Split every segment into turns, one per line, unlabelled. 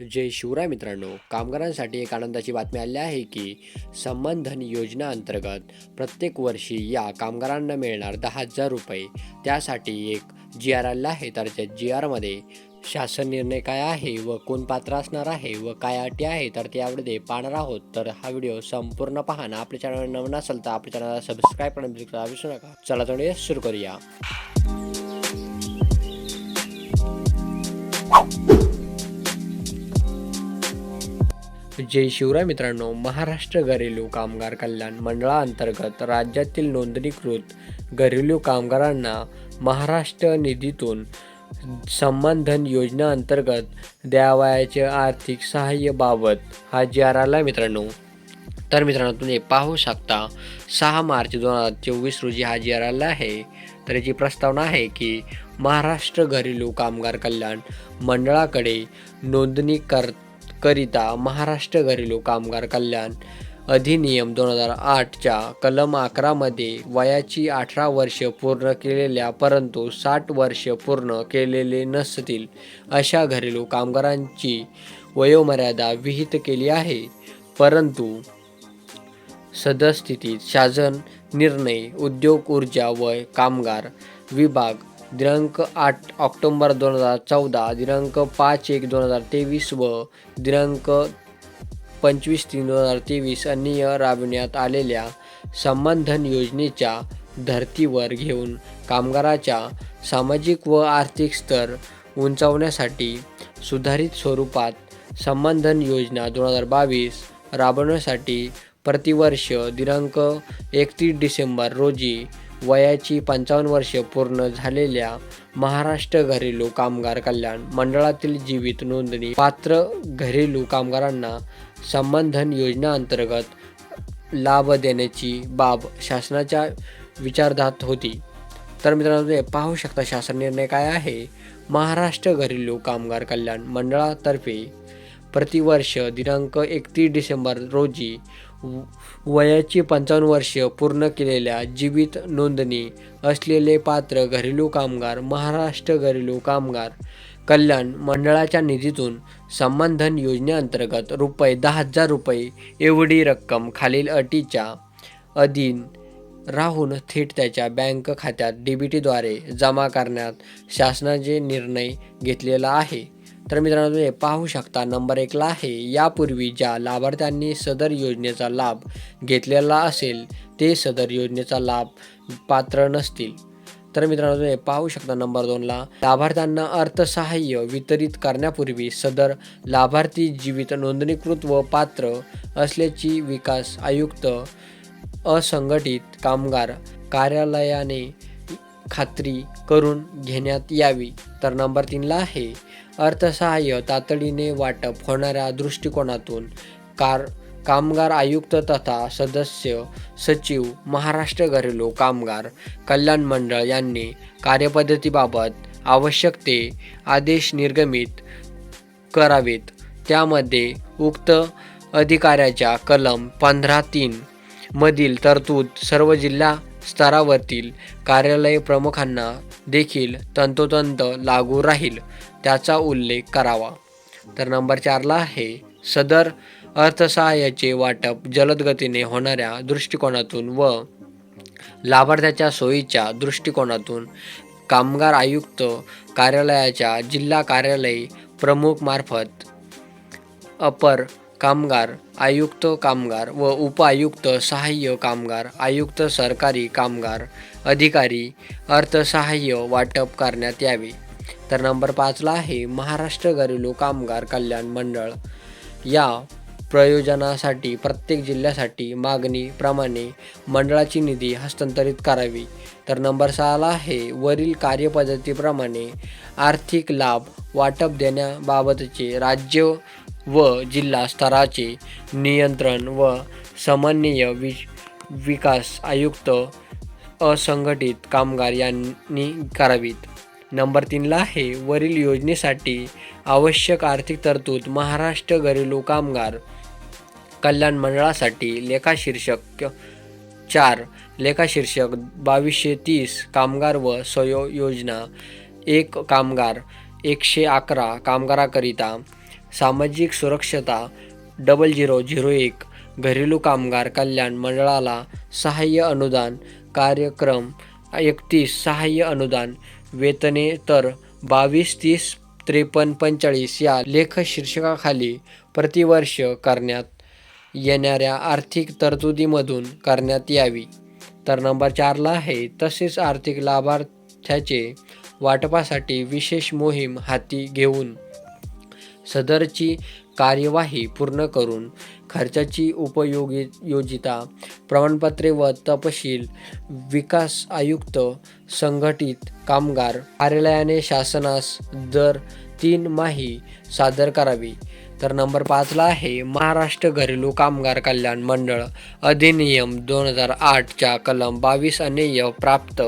जय शिवराय मित्रांनो. कामगारांसाठी एक आनंदाची बातमी आली आहे की संबंधन योजना अंतर्गत प्रत्येक वर्षी या कामगारांना मिळणार दहा हजार रुपये. त्यासाठी एक जी आर आला आहे. तर त्या जी आरमध्ये शासन निर्णय काय आहे व कोण पात्र असणार आहे व काय अटी आहे तर त्यामध्ये पाहणार आहोत. तर हा व्हिडिओ संपूर्ण पाहणं. आपल्या चॅनल नवीन असेल तर आपल्या चॅनलला सबस्क्राईब करण्यास विसरू नका. चला थोडे सुरू करूया. जय शिवराय मित्रांनो महाराष्ट्र घरेलू कामगार कल्याण मंडळाअंतर्गत राज्यातील नोंदणीकृत घरेलू कामगारांना महाराष्ट्र निधीतून संबंधन योजना अंतर्गत द्यावयाचे आर्थिक सहाय्यबाबत हा जी आर आला मित्रांनो. तर मित्रांनो तुम्ही पाहू शकता सहा मार्च दोन हजार चोवीस रोजी हा जी आर आला आहे. तर याची प्रस्तावना आहे की महाराष्ट्र घरेलू कामगार कल्याण मंडळाकडे नोंदणी कर करिता महाराष्ट्र घरेलू कामगार कल्याण अधिनियम दोन हजार आठच्या कलम अकरामध्ये वयाची अठरा वर्ष पूर्ण केलेल्या परंतु साठ वर्ष पूर्ण केलेले नसतील अशा घरेलू कामगारांची वयोमर्यादा विहित केली आहे. परंतु सदस्थितीत शासन निर्णय उद्योग ऊर्जा व कामगार विभाग दिनांक आठ ऑक्टोंबर दोन हजार चौदा दिनांक पाच एक दोन हजार तेवीस व दिनांक पंचवीस तीन दोन हजार तेवीस अन्य राबविण्यात आलेल्या सन्मान धन योजनेच्या धर्तीवर घेऊन कामगाराच्या सामाजिक व आर्थिक स्तर उंचावण्यासाठी सुधारित स्वरूपात सन्मान धन योजना दोन हजार बावीस राबवण्यासाठी प्रतिवर्ष दिनांक एकतीस डिसेंबर रोजी वयाची पंचावन्न वर्ष पूर्ण झालेल्या महाराष्ट्र घरेलू कामगार कल्याण मंडळातील जीवित नोंदणी पात्र घरेलू कामगारांना संबंधन योजना अंतर्गत लाभ देण्याची बाब शासनाच्या विचारधात होती. तर मित्रांनो पाहू शकता शासन निर्णय काय आहे. महाराष्ट्र घरेलू कामगार कल्याण मंडळातर्फे प्रतिवर्ष दिनांक एकतीस डिसेंबर रोजी व- वयाची पंचावन्न वर्ष पूर्ण केलेल्या जीवित नोंदणी असलेले पात्र घरेलू कामगार महाराष्ट्र घरेलू कामगार कल्याण मंडळाच्या निधीतून संबंधन योजनेअंतर्गत रुपये दहा हजार रुपये एवढी रक्कम खालील अटीच्या अधीन राहून थेट त्याच्या बँक खात्यात डीबीटीद्वारे जमा करण्यात शासनाचे निर्णय घेतलेला आहे. तर मित्रांनो तुम्ही पाहू शकता नंबर एकला आहे. यापूर्वी ज्या लाभार्थ्यांनी सदर योजनेचा लाभ घेतलेला असेल ते सदर योजनेचा लाभ पात्र नसतील. तर मित्रांनो तुम्ही पाहू शकता नंबर दोनला. लाभार्थ्यांना अर्थसहाय्य वितरित करण्यापूर्वी सदर लाभार्थी जीवित नोंदणीकृत व पात्र असल्याची विकास आयुक्त असंघटित कामगार कार्यालयाने खात्री करून घेण्यात यावी. तर नंबर तीनला आहे. अर्थसहाय्य तातडीने वाटप होणाऱ्या दृष्टिकोनातून कार कामगार आयुक्त तथा सदस्य सचिव महाराष्ट्र घरेलू कामगार कल्याण मंडळ यांनी कार्यपद्धतीबाबत आवश्यक ते आदेश निर्गमित करावेत. त्यामध्ये उक्त अधिकाऱ्याच्या कलम पंधरा तीन मधील तरतूद सर्व जिल्हा स्तरावरील कार्यालय प्रमुखांना देखील तंतोतंत लागू राहील त्याचा उल्लेख करावा. तर नंबर चारला आहे सदर अर्थसहाय्याचे वाटप जलद गतीने होणाऱ्या दृष्टिकोनातून व लाभार्थ्याच्या सोयीच्या दृष्टिकोनातून कामगार आयुक्त कार्यालयाच्या जिल्हा कार्यालय प्रमुख मार्फत अपर कामगार आयुक्त कामगार व उपआयुक्त सहाय्य कामगार आयुक्त सरकारी कामगार अधिकारी अर्थसहाय्य वाटप करण्यात यावे. तर नंबर पाचला आहे महाराष्ट्र घरेलू कामगार कल्याण मंडळ. या प्रयोजनासाठी प्रत्येक जिल्ह्यासाठी मागणीप्रमाणे मंडळाची निधी हस्तांतरित करावी. तर नंबर सहाला आहे वरील कार्यपद्धतीप्रमाणे आर्थिक लाभ वाटप देण्याबाबतचे राज्य व जिल्हा स्तराचे नियंत्रण व समन्वय वि विकास आयुक्त असंघटित कामगार यांनी करावीत. नंबर तीनला आहे वरील योजनेसाठी आवश्यक आर्थिक तरतूद महाराष्ट्र घरेलू कामगार कल्याण मंडळासाठी लेखाशीर्षक चार लेखाशीर्षक बावीसशे तीस कामगार व सयो योजना एक कामगार एकशे अकरा कामगाराकरिता सामाजिक सुरक्षता डबल झिरो झिरो एक घरेलू कामगार कल्याण मंडळाला सहाय्य अनुदान कार्यक्रम एकतीस सहाय्य अनुदान वेतने तर बावीस तीस त्रेपन्न पंचेचाळीस या लेखशीर्षकाखाली प्रतिवर्ष करण्यात येणाऱ्या आर्थिक तरतुदीमधून करण्यात यावी. तर नंबर चारला आहे तसेच आर्थिक लाभार्थ्याचे वाटपासाठी विशेष मोहीम हाती घेऊन सदरची कार्यवाही पूर्ण करून खर्चाची उपयोगी योजिता प्रमाणपत्रे व तपशील विकास आयुक्त संघटित कामगार कार्यालयाने शासनास दर तीन माही सादर करावी. तर नंबर पाचला आहे महाराष्ट्र घरेलू कामगार कल्याण मंडळ अधिनियम दोन हजार आठच्या कलम बावीस अनेय प्राप्त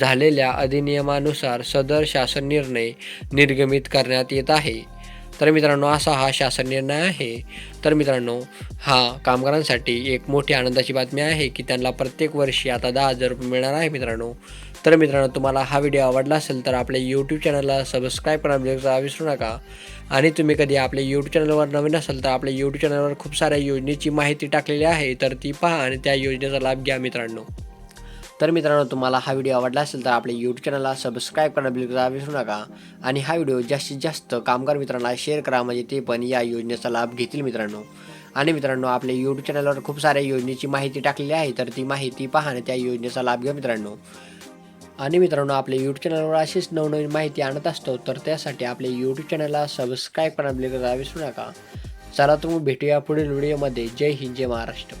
झालेल्या अधिनियमानुसार सदर शासन निर्णय निर्गमित करण्यात येत आहे. तर मित्रांनो असा हा शासन निर्णय आहे. तर मित्रांनो हा कामगारांसाठी एक मोठी आनंदाची बातमी आहे की त्यांना प्रत्येक वर्षी आता दहा हजार रुपये मिळणार आहे मित्रांनो. तर मित्रांनो तुम्हाला हा व्हिडिओ आवडला असेल तर आपल्या यूट्यूब चॅनलला सबस्क्राईब करायला विसरू नका. आणि तुम्ही कधी आपल्या यूट्यूब चॅनलवर नवीन असाल तर आपल्या यूट्यूब चॅनलवर खूप साऱ्या योजनेची माहिती टाकलेली आहे तर ती पहा आणि त्या योजनेचा लाभ घ्या मित्रांनो. तर मित्रांनो तुम्हाला हा व्हिडिओ आवडला असेल तर आपल्या यूट्यूब चॅनलला सबस्क्राईब करणं बिलकुल विसरू नका. आणि हा व्हिडिओ जास्तीत जास्त कामगार मित्रांना शेअर करा म्हणजे ते पण या योजनेचा लाभ घेतील मित्रांनो. आणि मित्रांनो आपल्या यूट्यूब चॅनलवर खूप साऱ्या योजनेची माहिती टाकलेली आहे तर ती माहिती पहा आणि त्या योजनेचा लाभ घ्या मित्रांनो. आणि मित्रांनो आपल्या यूट्यूब चॅनलवर अशीच नवनवीन माहिती आणत असतो तर त्यासाठी आपल्या यूट्यूब चॅनलला सबस्क्राईब करणं बिलकुल विसरू नका. चला तुम्ही भेटूया पुढील व्हिडिओमध्ये जय हिंद जय महाराष्ट्र.